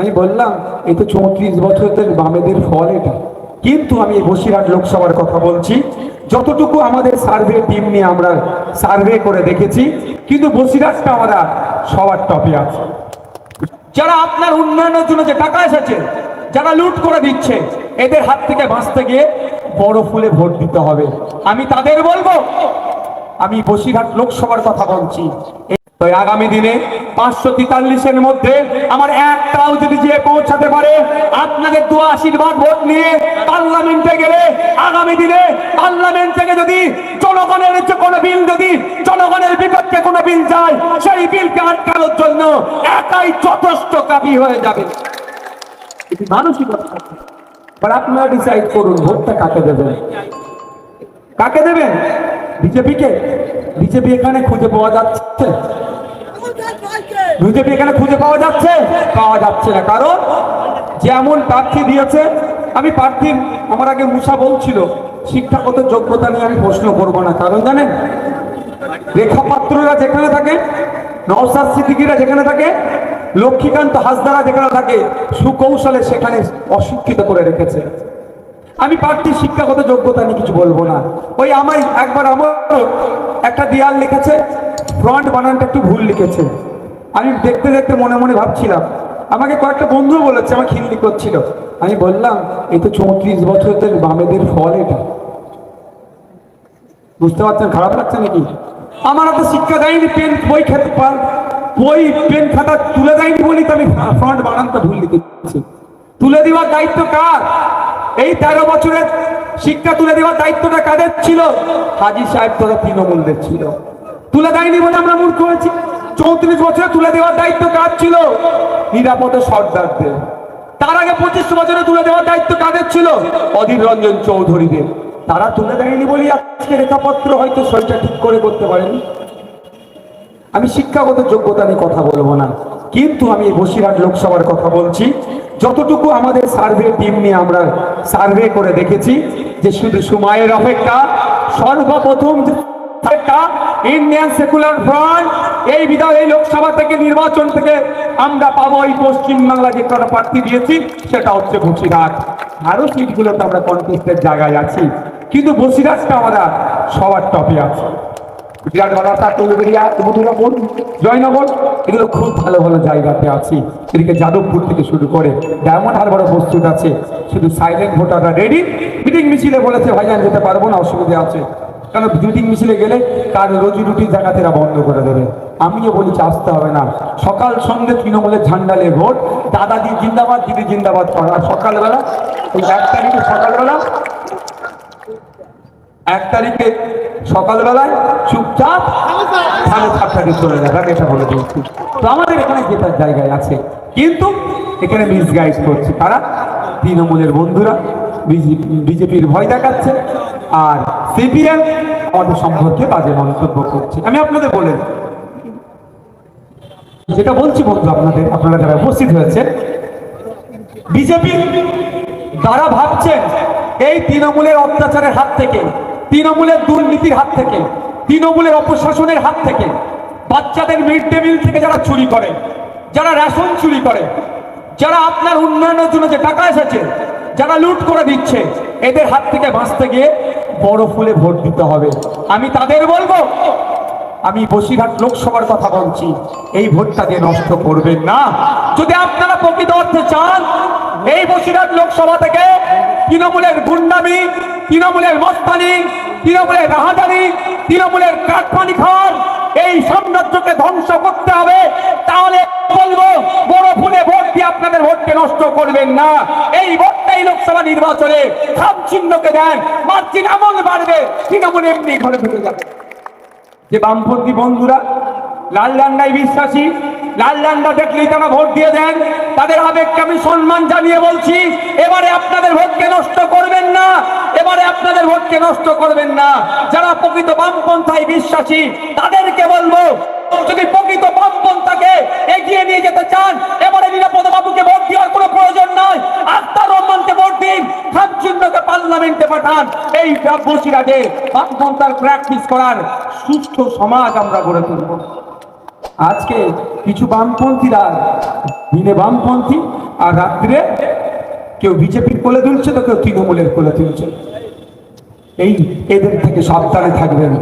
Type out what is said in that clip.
আমি বললাম, এই তো চৌত্রিশ বছরের বামেদের ফল এটা। কিন্তু আমি বসিরহাট লোকসভার কথা বলছি। যতটুকু আমাদের সার্ভে টিম নিয়ে আমরা সার্ভে করে দেখেছি, কিন্তু বসিরহাটটা আমরা সবার টপে আছে। যারা আপনার উন্নয়নের জন্য যে টাকা এসেছে, যারা লুট করে দিচ্ছে, এদের হাত থেকে বাঁচতে গিয়ে বড় ফুলে ভোট দিতে হবে। আমি তাদের বলব, আমি বসিরহাট লোকসভার কথা বলছি। আগামী দিনে পাঁচশো তেতাল্লিশের মধ্যে আমার একটাও যদি যে পৌঁছাতে পারে, আপনাদের দু আশীর্বাদ ভোট নিয়ে পার্লামেন্টে গেলে আগামী দিনে পার্লামেন্ট থেকে যদি জনগণের কোনো বিল, যদি জনগণের বিপক্ষে কোনো বিল যায়, সেই বিলকে আটকানোর জন্য একাই যথেষ্ট কাবি হয়ে যাবে। এটি মানসিকতা। এবার আপনারা ডিসাইড করুন, ভোটটা কাকে দেবেন? কাকে দেবেন? বিজেপিকে? বিজেপি এখানে খুঁজে পাওয়া যাচ্ছে। বিজেপি এখানে খুঁজে পাওয়া যাচ্ছে? পাওয়া যাচ্ছে না। কারণ যেমন প্রার্থী দিয়েছে, আমি প্রার্থীর আমার আগে মুসা বলছিল শিক্ষাগত যোগ্যতা নিয়ে আমি প্রশ্ন করব না। কারণ জানেন, রেখাপাত্ররা যেখানে থাকে নওসাদ সিদ্দিকিরা যেখানে থাকে, লক্ষ্মীকান্ত হাসদারা যেখানে থাকে, সুকৌশলে সেখানে অশিক্ষিত করে রেখেছে। আমি প্রার্থীর শিক্ষাগত যোগ্যতা নিয়ে কিছু বলব না। ওই আমার একবার আমার একটা দেয়াল লিখেছে, ফ্রন্ট বানানটা একটু ভুল লিখেছে। আমি দেখতে দেখতে মনে মনে ভাবছিলাম। আমাকে কয়েকটা বন্ধু বলেছে আমার খিল্লি করছিল। আমি বললাম, এই তো চৌত্রিশ বছরের বামেদের ফল এটা। বুঝতে পারছেন, খারাপ লাগছে নাকি? আমার হাতে শিক্ষা দেয়নি, পেন, বই খেতে পার বই, পেন, খাতা তুলে দেয়নি বলি তো আমি ফ্রন্ট বানানটা ভুল লিখেছি তুলে দেওয়ার দায়িত্ব কার? এই তেরো বছরের শিক্ষা তুলে দেওয়ার দায়িত্বটা কাদের ছিল? হাজি সাহেব তোরা তৃণমূলদের ছিল। তুলে দেয়নি বলে আমরা মূর্খ হয়েছি। চৌত্রিশ বছরে তুলে দেওয়ার দায়িত্ব কার ছিল? নিরাপদে সর্দারদের। তার আগে পঁচিশ বছরে তুলে দেওয়ার দায়িত্ব কাদের ছিল? অধীর রঞ্জন চৌধুরীদের। তারা তুলে দেয়নি বলি আজকে রেখাপত্র হয়তো সইটা ঠিক করে করতে পারেনি। আমি শিক্ষাগত যোগ্যতা নিয়ে কথা বলব না। কিন্তু আমি বসিরহাট লোকসভার কথা বলছি। যতটুকু আমাদের সার্ভে টিম নিয়ে আমরা সার্ভে করে দেখেছি, যে শুধু সময়ের অপেক্ষা, সর্বপ্রথম ইন্ডিয়ান সেকুলার ফ্রন্ট এই বিধায় এই লোকসভা থেকে, নির্বাচন থেকে আমরা পাবো এই পশ্চিমবাংলা যে কটা প্রার্থী দিয়েছি সেটা হচ্ছে বসিরহাট। আরও সিটগুলোতে আমরা কন্টেস্টের জায়গায় আছি। কিন্তু বসিরহাটটা আমরা সবার টপে আছে। জয়নগর, এগুলো খুব ভালো ভালো জায়গাতে যাদবপুর থেকে শুরু করে প্রস্তুত আছে। শুধু সাইলেন্ট ভোটাররা রেডি মিটিং মিছিলে বলেছে, ভাইজান, যেতে পারব না, অসুবিধা আছে। কারণ মিটিং মিছিলে গেলে কার রুজি রুটির জায়গা এরা বন্ধ করে দেবে? আমিও বলেছি আসতে হবে না। সকাল সন্ধ্যে তৃণমূলের ঝান্ডালে ভোট, দাদাজি জিন্দাবাদ, দিদি জিন্দাবাদ করা। সকালবেলা, ওই এক তারিখে সকালবেলা, এক তারিখে সকালবেলায় চুপচাপ সাড়ে সাতটাকে চলে যাবে আমি এটা বলে দিচ্ছি। তো আমাদের এখানে জেতার জায়গায় আছে। কিন্তু এখানে মিসগাইড করছে। তারা তৃণমূলের বন্ধুরা বিজেপির ভয় দেখাচ্ছে। আর সিপিএম আমাদের সম্পর্কে বাজে মন্তব্য করছে আমি আপনাদের বলে। যেটা বলছি বন্ধু আপনাদের, আপনারা যারা উপস্থিত হয়েছে বিজেপি তারা ভাবছেন এই তৃণমূলের অত্যাচারের হাত থেকে, তৃণমূলের দুর্নীতির হাত থেকে, তৃণমূলের অপশাসনের হাত থেকে, বাচ্চাদের মিড ডে মিল থেকে যারা চুরি করে, যারা রেশন চুরি করে, যারা আপনার উন্নয়নের জন্য যে টাকা এসেছে যারা লুট করে দিচ্ছে, এদের হাত থেকে বাঁচতে গিয়ে বড় ফুলে ভোট দিতে হবে। আমি তাদের বলব, আমি বসিরহাট লোকসভার কথা বলছি, এই ভোটটা দিয়ে নষ্ট করবেন না। যদি আপনারা প্রকৃত অর্থে চান, এই বসিরহাট লোকসভা থেকে তৃণমূলের গুন্ডামি, তৃণমূলের মস্তানি, তৃণমূলের রাহাজানি, তৃণমূলের কাঠপানি খাওয়ার এই সাম্রাজ্যকে ধ্বংস করতে হবে, তাহলে বলব, বড় ফুলে ভোট দিয়ে আপনাদের ভোটকে নষ্ট করবেন না। নির্বাচনে খাম চিহ্নকে দেন মার্চিন আমল বাড়বে, তৃণমূল এমনি ঘরে ঢুকে যাবে। যে বামপন্থী বন্ধুরা, লাল ডান্ডায় বিশ্বাসী, লাল ডান্ডা দেখলেই তারা ভোট দিয়ে দেন, তাদের আবেগকে আমি সম্মান জানিয়ে বলছি, এবারে আপনাদের ভোটকে নষ্ট করবেন না, এবারে আপনাদের ভোটকে নষ্ট করবেন না। যারা প্রকৃত বামপন্থায় বিশ্বাসী, তাদেরকে বলব যদি প্রকৃত বামপন্থাকে এগিয়ে নিয়ে যেতে চান এবারে নিরাপদ বাবুকে ভোট দেওয়ার কোনো প্রয়োজন নয় আত্মার রহমানকে ভোট দিন খান চিহ্নকে পার্লামেন্টে পাঠান এই বসিরাটে বামপন্থার প্র্যাকটিস করার সুস্থ সমাজ আমরা গড়ে তুলব। আজকে কিছু বামপন্থীরা, দিনে বামপন্থী আর রাত্রে কেউ বিজেপির কোলে তুলছে তো কেউ তৃণমূলের কোলে তুলছে। এই এদের থেকে সাবধানে থাকবেন।